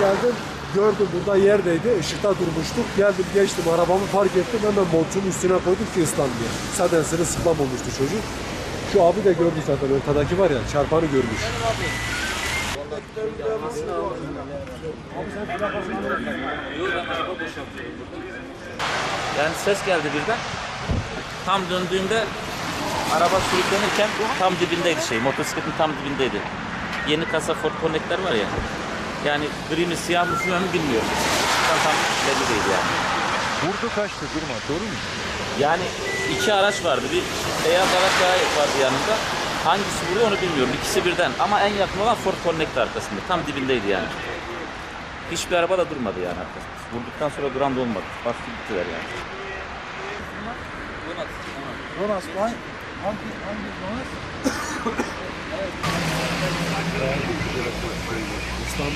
geldim. Gördüm burada yerdeydi. Işıkta durmuştuk. Geldim geçtim arabamı park ettim. Hemen montumun üstüne koydum ki ıslanmıyor. Zaten sırılsıklam olmuştu çocuk. Şu abi de gördü zaten ortadaki var ya çarpanı görmüş. Yani ses geldi birden. Tam döndüğümde araba sürüklenirken tam dibindeydi şey. Motosikletin tam dibindeydi. Yeni kasa Ford Connect'ler var ya. Yani gri mi siyah mı siyah mı bilmiyorum. Tam tam belli değil yani. Vurdu kaçtı durma doğru mu? Yani iki araç vardı. Bir beyaz araç daha vardı yanında. Hangisi vuruyor onu bilmiyorum. İkisi birden. Ama en yakın olan Ford Connect arkasında. Tam dibindeydi yani. Hiçbir araba da durmadı yani arkasında. Vurduktan sonra duran da olmadı. Bastı gittiler yani. Jonas hangi hangi hangi İstanbul.